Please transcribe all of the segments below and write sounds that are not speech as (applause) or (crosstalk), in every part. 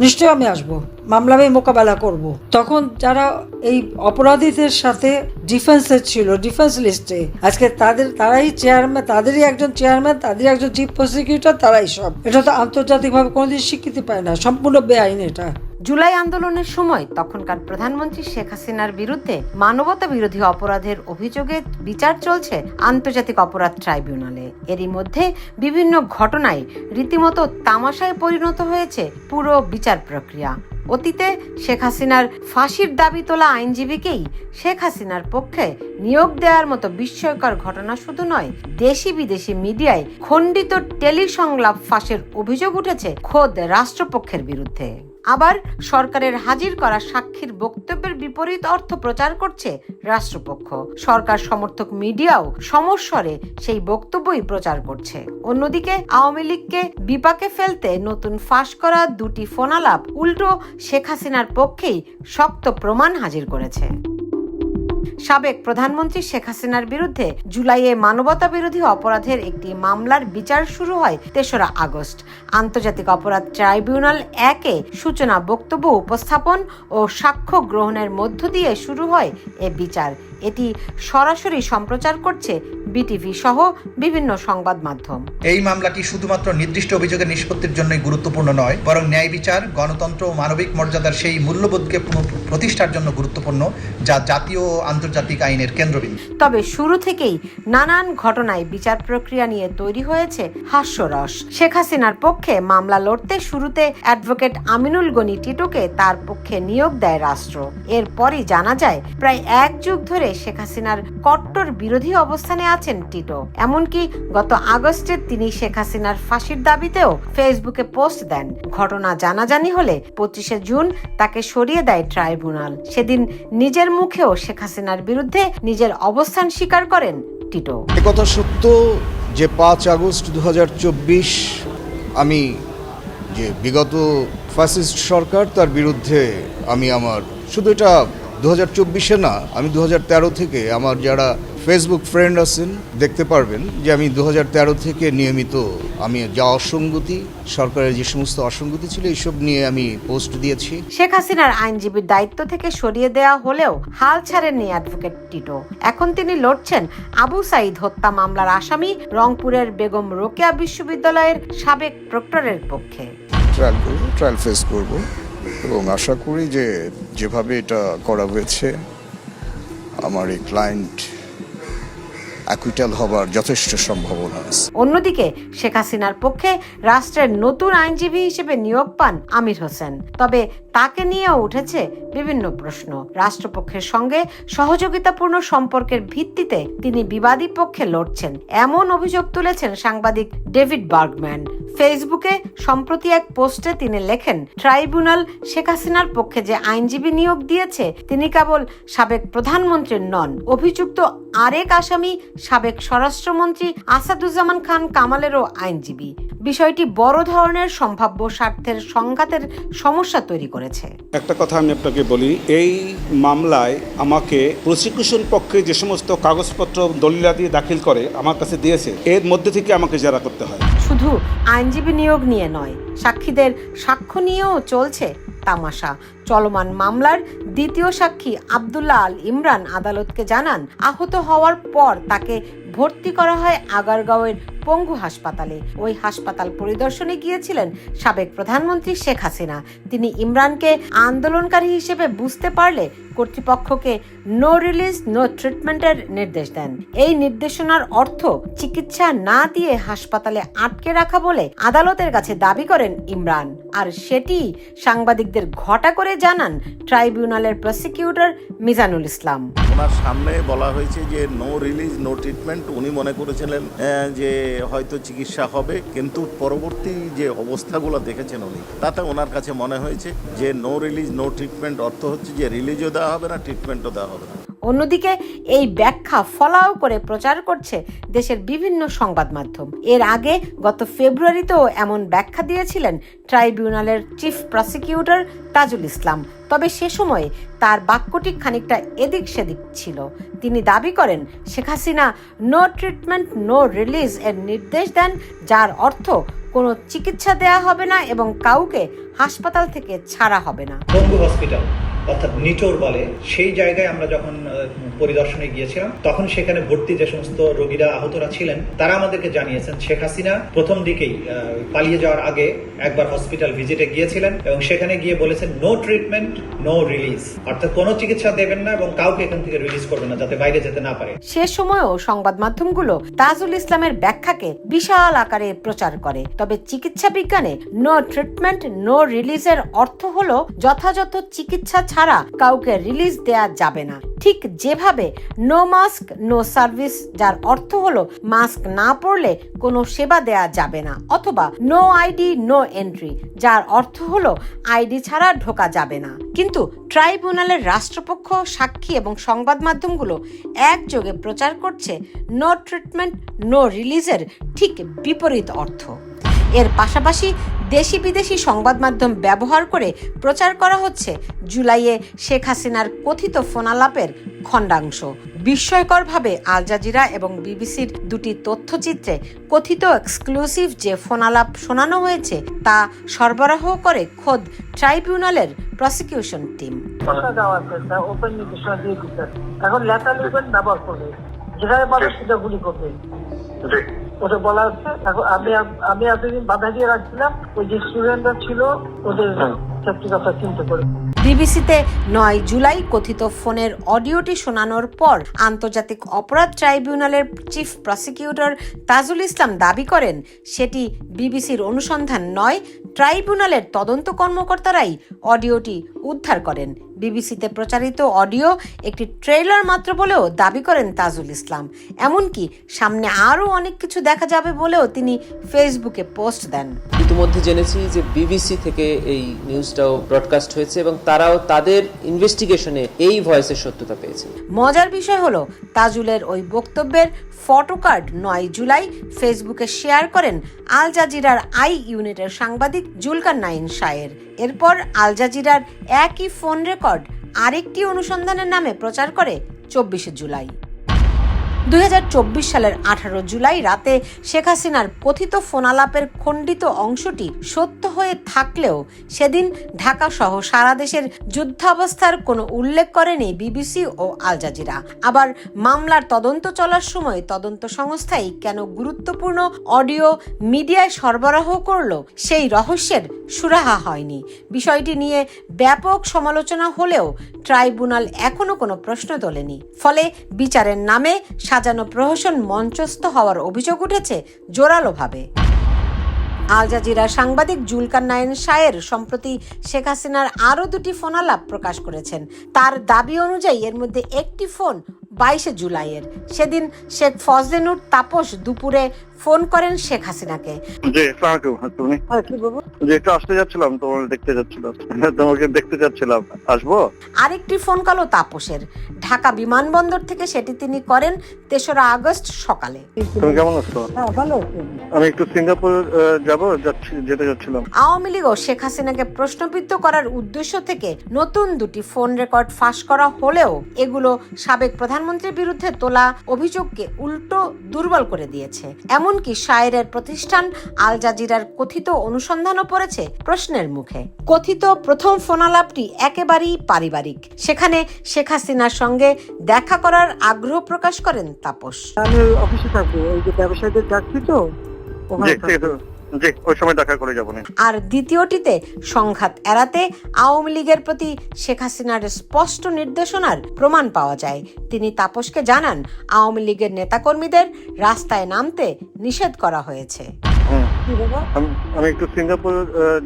নিশ্চয়ই আমি আসব। মামলা আমি মোকাবেলা করব। তখন যারা এই অপরাধীদের সাথে ডিফেন্সে ছিল, ডিফেন্স লিস্টে, আজকে তাদের, তারাই চেয়ারম্যান, তাদেরই একজন চেয়ারম্যান, তাদেরই একজন চিফ প্রসিকিউটর, তারাই সব। এটা তো আন্তর্জাতিকভাবে কোনোদিন স্বীকৃতি পায় না। সম্পূর্ণ বেআইন এটা। জুলাই আন্দোলনের সময় তখনকার প্রধানমন্ত্রী শেখ হাসিনার বিরুদ্ধে মানবতা বিরোধী অপরাধের অভিযোগে বিচার চলছে আন্তর্জাতিক অপরাধ ট্রাইব্যুনালে। এরই মধ্যে বিভিন্ন ঘটনায় রীতিমতো তামাশায় পরিণত হয়েছে পুরো বিচার প্রক্রিয়া। অতীতে শেখ হাসিনার ফাঁসির দাবি তোলা আইনজীবীকেই শেখ হাসিনার পক্ষে নিয়োগ দেওয়ার মতো বিস্ময়কর ঘটনা শুধু নয় দেশি বিদেশি মিডিয়ায় খণ্ডিত টেলিসংলাপ ফাঁসের অভিযোগ উঠেছে খোদ রাষ্ট্রপক্ষের বিরুদ্ধে। আবার সরকারের হাজির করা সাক্ষীর বক্তব্যের বিপরীত অর্থ প্রচার করছে রাষ্ট্রপক্ষ। সরকার সমর্থক মিডিয়াও সমস্বরে সেই বক্তব্যই প্রচার করছে। অন্যদিকে, আওয়ামী লীগকে বিপাকে ফেলতে নতুন ফাঁস করা দুটি ফোনালাপ উল্টো শেখ হাসিনার পক্ষেই শক্ত প্রমাণ হাজির করেছে। সাবেক প্রধানমন্ত্রী শেখ হাসিনার বিরুদ্ধে জুলাইয়ে মানবতা বিরোধী অপরাধের একটি মামলার বিচার শুরু হয় তেসরা আগস্ট। আন্তর্জাতিক অপরাধ ট্রাইব্যুনাল একে সূচনা বক্তব্য উপস্থাপন ও সাক্ষ্য গ্রহণের মধ্য দিয়ে শুরু হয় এ বিচার। এটি সরাসরি সম্প্রচার করছে বিটিভি সহ বিভিন্ন সংবাদ মাধ্যম। এই মামলাটি শুধুমাত্র নির্দিষ্ট অভিযোগের নিষ্পত্তির জন্য গুরুত্বপূর্ণ নয় বরং ন্যায় বিচার গণতন্ত্র ও মানবিক মর্যাদার সেই মূল্যবোধকে প্রতিষ্ঠার জন্য গুরুত্বপূর্ণ যা জাতীয় ও আন্তর্জাতিক আইনের কেন্দ্রবিন্দু। তবে শুরু থেকেই নানান ঘটনায় বিচার প্রক্রিয়া নিয়ে তৈরি হয়েছে হাস্যরস। শেখ হাসিনার পক্ষে মামলা লড়তে শুরুতে অ্যাডভোকেট আমিনুল গনি টিটোকে তার পক্ষে নিয়োগ দেয় রাষ্ট্র। এরপরই জানা যায় প্রায় এক যুগ ধরে শেখ হাসিনার কট্টর বিরোধী অবস্থানে আছেন টিটো। এমনকি গত আগস্টে তিনি শেখ হাসিনার ফাঁসির দাবিতেও ফেসবুকে পোস্ট দেন। ঘটনা জানাজানি হলে পঁচিশে জুন তাকে সরিয়ে দেয় ট্রাইব্যুনাল। সেদিন নিজের মুখেও শেখ হাসিনার বিরুদ্ধে নিজের অবস্থান স্বীকার করেন টিটো। একথা সত্য যে পাঁচ আগস্ট দুহাজার চব্বিশ আমি যে বিগত ফ্যাসিস্ট সরকার, তার বিরুদ্ধে আমি আমার শুধু এটা দু হাজার চব্বিশে না আমি দু হাজার তেরো থেকে আমার যারা ফেসবুক ফ্রেন্ড আছেন দেখতে পারবেন যে আমি দু হাজার তেরো থেকে নিয়মিত আমি যা অসঙ্গতি সরকারের যে সমস্ত অসঙ্গতি ছিল এইসব নিয়ে আমি পোস্ট দিয়েছি। শেখ হাসিনার আইনজীবীর দায়িত্ব থেকে সরিয়ে দেওয়া হলেও হাল ছাড়েননি অ্যাডভোকেট টিটো। এখন তিনি লড়ছেন আবু সাইদ হত্যা মামলার আসামি রংপুরের বেগম রোকেয়া বিশ্ববিদ্যালয়ের সাবেক প্রক্টরের পক্ষে। ট্রায়াল করব ট্রায়াল ফেস করব। এবং আশা করি যে যেভাবে এটা করা হয়েছে আমার এই ক্লায়েন্ট অ্যাকুইটাল হবার যথেষ্ট সম্ভাবনা আছে। অন্যদিকে, শেখ হাসিনার পক্ষে রাষ্ট্রের নতুন আইনজীবী হিসেবে নিয়োগ পান আমির হোসেন। তবে তাকে নিয়েও উঠেছে বিভিন্ন প্রশ্ন। রাষ্ট্রপক্ষের সঙ্গে সহযোগিতাপূর্ণ সম্পর্কের ভিত্তিতে তিনি বিবাদী পক্ষে লড়ছেন। এমন অভিযোগ তুলেছেন সাংবাদিক ডেভিড বার্গম্যান। ফেসবুকে সম্প্রতি এক পোস্টে তিনি লেখেন, ট্রাইব্যুনাল শেখ হাসিনার পক্ষে যে আইনজীবী নিয়োগ দিয়েছে, তিনি কেবল সাবেক প্রধানমন্ত্রীর নন, অভিযুক্ত আরেক আসামি সাবেক স্বরাষ্ট্রমন্ত্রী আসাদুজ্জামান খান কামালেরও আইনজীবী। বিষয়টি বড় ধরনের সম্ভাব্য স্বার্থের সংঘাতের সমস্যা তৈরি করেছে। একটা কথা আমি আপনাকে বলি এই মামলায় আমাকে প্রসিকিউশন পক্ষে যে সমস্ত কাগজপত্র দলিলাদি দাখিল করে আমার কাছে দিয়েছে এর মধ্যে থেকে আমাকে জেরা করতে হয়। শুধু আইনজীবী নিয়োগ নিয়ে নয় সাক্ষীদের সাক্ষ্য নিয়েও চলছে তামাশা। চলমান মামলার দ্বিতীয় সাক্ষী আবদুল্লাহ আল ইমরান আদালতকে জানান, আহত হওয়ার পর তাকে ভর্তি করা হয় আগারগাঁওয়ের পঙ্গু হাসপাতালে। ওই হাসপাতাল পরিদর্শনে গিয়েছিলেন সাবেক প্রধানমন্ত্রী শেখ হাসিনা। তিনি ইমরানকে আন্দোলনকারী হিসেবে বুঝতে পারলে কর্তৃপক্ষকে নো রিলিজ নো ট্রিটমেন্টের নির্দেশ দেন। এই নির্দেশনার অর্থ চিকিৎসা না দিয়ে হাসপাতালে আটকে রাখা বলে আদালতের কাছে দাবি করেন ইমরান। আর সেটি সাংবাদিকদের ঘটা করে জানান ট্রাইব্যুনালের প্রসিকিউটর মিজানুল ইসলাম। ওনার সামনে বলা হয়েছে যে নো রিলিজ নো ট্রিটমেন্ট উনি মনে করেছিলেন যে হয়তো চিকিৎসা হবে, কিন্তু পরবর্তী যে অবস্থাগুলো দেখেছেন উনি, তাতে ওনার কাছে মনে হয়েছে যে নো রিলিজ নো ট্রিটমেন্ট অর্থ হচ্ছে যে রিলিজও দেওয়া হবে না ট্রিটমেন্টও দেওয়া হবে না। অন্যদিকে, এই ব্যাখ্যা ফলাও করে প্রচার করছে দেশের বিভিন্ন সংবাদ মাধ্যম। এর আগে গত ফেব্রুয়ারিতেও এমন ব্যাখ্যা দিয়েছিলেন ট্রাইব্যুনালের চিফ প্রসিকিউটর তাজুল ইসলাম। তবে সে সময়ে তার বাক্যটি খানিকটা এদিক সেদিক ছিল। তিনি দাবি করেন, Sheikh Hasina no treatment no release এর নির্দেশ দেন, যার অর্থ কোনো চিকিৎসা দেয়া হবে না এবং কাউকে হাসপাতাল থেকে ছাড়া হবে না। হসপিটাল। অর্থাৎ নিটোর বলে সেই জায়গায় আমরা যখন পরিদর্শনে গিয়েছিলাম। তখন সেখানে ভর্তি যে সমস্ত রোগীরা আহতরা ছিলেন, তারা আমাদেরকে জানিয়েছেন, শেখ হাসিনা প্রথম দিকেই পালিয়ে যাওয়ার আগে একবার হসপিটাল ভিজিটে গিয়েছিলেন এবং সেখানে গিয়ে বলেছেন, নো ট্রিটমেন্ট, নো রিলিজ। অর্থাৎ কোনো চিকিৎসা দেবেন না এবং কাউকে এখান থেকে রিলিজ করবেন না, যাতে বাইরে যেতে না পারে। সে সময়ও সংবাদ মাধ্যমগুলো তাজুল ইসলামের ব্যাখ্যাকে বিশাল আকারে প্রচার করে। তবে চিকিৎসা বিজ্ঞানে নো ট্রিটমেন্ট, নো রিলিজের অর্থ হলো যথাযথ চিকিৎসা ছাড়া কাউকে রিলিজ দেয়া যাবে না। ঠিক যেভাবে নো মাস্ক নো সার্ভিস যার অর্থ হলো মাস্ক না পরলে কোনো সেবা দেয়া যাবে না, অথবা নো আইডি নো এন্ট্রি যার অর্থ হলো আইডি ছাড়া ঢোকা যাবে না। কিন্তু ট্রাইব্যুনালের রাষ্ট্রপক্ষ, সাক্ষী এবং সংবাদ মাধ্যমগুলো একযোগে প্রচার করছে নো ট্রিটমেন্ট নো রিলিজের ঠিক বিপরীত অর্থ। এর পাশাপাশি দেশি বিদেশি সংবাদ মাধ্যম ব্যবহার করে প্রচার করা হচ্ছে জুলাইয়ে শেখ হাসিনার কথিত ফোনালাপের খণ্ডাংশ। বিস্ময়করভাবে আল জাজিরা এবং বিবিসির দুটি তথ্যচিত্রে কথিত এক্সক্লুসিভ যে ফোনালাপ শোনানো হয়েছে তা সরবরাহ করে খোদ ট্রাইব্যুনালের প্রসিকিউশন টিম। এখন লেটার লিখবেন ব্যবহার করবে যেখানে পাবে সেটা গুলি করবে। ওটা বলা হচ্ছে এখন আমি আমি এতদিন বাধা দিয়ে রাখছিলাম। ওই যে স্টুডেন্টরা ছিল ওদের চাকরি কথা চিন্তা করে। বিবিসিতে নয় জুলাই কথিত ফোনের অডিওটি শোনানোর পর আন্তর্জাতিক অপরাধ ট্রাইব্যুনালের চিফ প্রসিকিউটর তাজুল ইসলাম দাবি করেন, সেটি বিবিসির অনুসন্ধান নয়, ট্রাইব্যুনালের তদন্ত কর্মকর্তারাই অডিওটি উদ্ধার করেন। বিবিসিতে প্রচারিত অডিও একটি ট্রেলার মাত্র বলেও দাবি করেন তাজুল ইসলাম। এমনকি সামনে আরও অনেক কিছু দেখা যাবে বলেও তিনি ফেসবুকে পোস্ট দেন। ইতিমধ্যে জেনেছি যে বিবিসি থেকে এই নিউজটাও ব্রডকাস্ট হয়েছে এবং তারাও তাদের ইনভেস্টিগেশনে এই ভয়েসের সত্যতা পেয়েছে। মজার বিষয় হলো, তাজুলের ওই বক্তব্যের ফটো কার্ড নয় জুলাই ফেসবুকে শেয়ার করেন আল জাজিরার আই ইউনিটের সাংবাদিক জুলকার নাইন শায়ের। এরপর আল জাজিরার একই ফোন রেকর্ড আরেকটি অনুসন্ধানের নামে প্রচার করে চব্বিশে জুলাই। দুই হাজার চব্বিশ সালের আঠারো জুলাই রাতে শেখ হাসিনার কথিত ফোনালাপের খণ্ডিত অংশটি সত্য হয়ে থাকলেও সেদিন ঢাকা সহ সারা দেশের যুদ্ধাবস্থার কোনো উল্লেখ করেনি বিবিসি ও আল জাজিরা। আবার মামলার তদন্ত চলার সময় তদন্ত সংস্থাই কেন গুরুত্বপূর্ণ অডিও মিডিয়ায় সরবরাহ করল সেই রহস্যের সুরাহা হয়নি। বিষয়টি নিয়ে ব্যাপক সমালোচনা হলেও ট্রাইব্যুনাল এখনও কোনো প্রশ্ন তোলেনি। ফলে বিচারের নামে সাজানো প্রহসন মঞ্চস্থ হওয়ার অভিযোগ উঠেছে জোরালোভাবে। আল জাজিরা সাংবাদিক জুলকার নায়েন শায়ের সম্প্রতি শেখ হাসিনার আরও দুটি ফোনালাপ প্রকাশ করেছেন। তার দাবি অনুযায়ী এর মধ্যে একটি ফোন বাইশে জুলাইয়ের। সেদিন শেখ ফজলেনুর তাপস দুপুরে ফোন করেন শেখ হাসিনাকে। জি তুমি? কি বলব? যে একটু আসতে যাচ্ছিলাম তোমার দেখতে যাচ্ছিলাম। (laughs) তোমাকে দেখতে যাচ্ছিলাম। আসব? আরেকটি ফোন কলও তাপসের। ঢাকা বিমানবন্দর থেকে সেটি তিনি করেন তেসরা আগস্ট সকালে। তুমি কেমন আছো? হ্যাঁ ভালো। আমি একটু সিঙ্গাপুর যাব যাচ্ছি যেতে যাচ্ছিলাম। আওয়ামী লীগও শেখ হাসিনাকে প্রশ্নবিদ্ধ করার উদ্দেশ্য থেকে নতুন দুটি ফোন রেকর্ড ফাঁস করা হলেও এগুলো সাবেক প্রধানমন্ত্রীর বিরুদ্ধে তোলা অভিযোগকে উল্টো দুর্বল করে দিয়েছে। এমনকি শায়েরের প্রতিষ্ঠান আল জাজিরার কথিত অনুসন্ধানও পড়েছে প্রশ্নের মুখে। কথিত প্রথম ফোনালাপটি একেবারেই পারিবারিক। সেখানে শেখ হাসিনার সঙ্গে দেখা করার আগ্রহ প্রকাশ করেন তাপস। আমি অফিসে থাকব ওই যে ব্যবসায়ীদের ডাকছি তো। জি ওই সময় দেখা করে যাব আর দ্বিতীয়টিতে সংঘাত এড়াতে আওয়ামী লীগের প্রতি শেখ হাসিনার স্পষ্ট নির্দেশনার প্রমাণ পাওয়া যায়। তিনি তাপসকে জানান আওয়ামী লীগের নেতাকর্মীদের রাস্তায় নামতে নিষেধ করা হয়েছে। আমি একটু সিঙ্গাপুর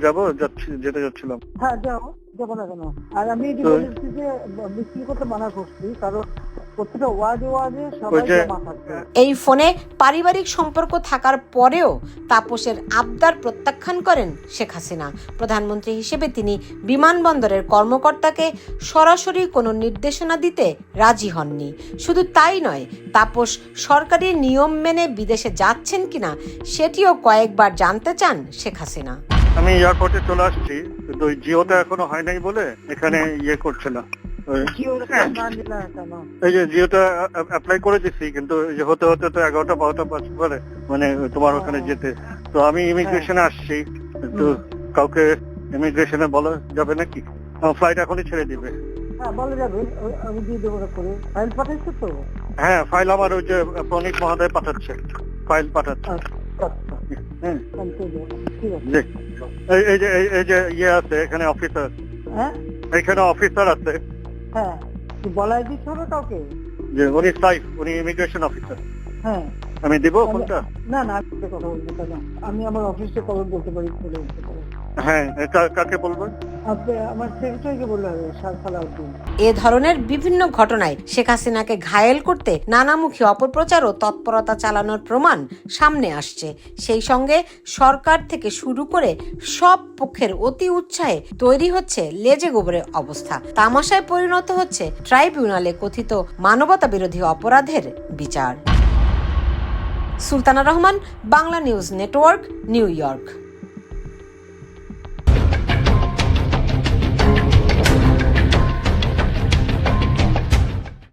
যাব যাচ্ছি যেতে যাচ্ছিলাম। হ্যাঁ যাও যাব না কেন? আর আমি করতে মানা করছি কারণ এই ফোনে পারিবারিক সম্পর্ক থাকার পরেও তাপসের আবদার প্রত্যাখ্যান করেন শেখ হাসিনা। প্রধানমন্ত্রী হিসেবে তিনি বিমানবন্দরের কর্মকর্তাকে সরাসরি কোনো নির্দেশনা দিতে রাজি হননি। শুধু তাই নয় তাপস সরকারি নিয়ম মেনে বিদেশে যাচ্ছেন কিনা সেটিও কয়েকবার জানতে চান শেখ হাসিনা। আমি এয়ারপোর্টে চলে আসছি কিন্তু জিওটা এখনও হয় নাই বলে এখানে ইয়ে করছে না। এই যে জিওটা অ্যাপ্লাই করে দিচ্ছি কিন্তু এই যে হতে হতে তো এগারোটা বারোটা পাঁচ মানে তোমার ওখানে যেতে। তো আমি ইমিগ্রেশনে আসছি তো কাউকে ইমিগ্রেশনে বলা যাবে নাকি? ফ্লাইট এখনই ছেড়ে দিবে। হ্যাঁ ফাইল হ্যাঁ আমার ওই যে প্রণীত মহোদয় পাঠাচ্ছে ফাইল পাঠাচ্ছে। আচ্ছা হ্যাঁ। আছে। জি। এই- যে এই- যে ইয়ে আছে এখানে অফিসার হ্যাঁ? এখানে অফিসার আছে। হ্যাঁ তুই বলাই দিতে হবে কাউকে? যে উনি সাইফ উনি ইমিগ্রেশন অফিসার হ্যাঁ। আমি দেবো ফোনটা? না না আমি কথা বলতে পারি আমি আমার অফিসে কবে বলতে পারি বলে হ্যাঁ কাকে বলবেন? এ ধরনের বিভিন্ন ঘটনায় শেখ হাসিনাকে ঘায়েল করতে নানামুখী অপপ্রচার ও তৎপরতা চালানোর প্রমাণ সামনে আসছে। সেই সঙ্গে সরকার থেকে শুরু করে সব পক্ষের অতি উৎসাহে তৈরি হচ্ছে লেজে গোবরে অবস্থা। তামাশায় পরিণত হচ্ছে ট্রাইব্যুনালে কথিত মানবতা বিরোধী অপরাধের বিচার। Sultana Rahman, Bangla news network, New York.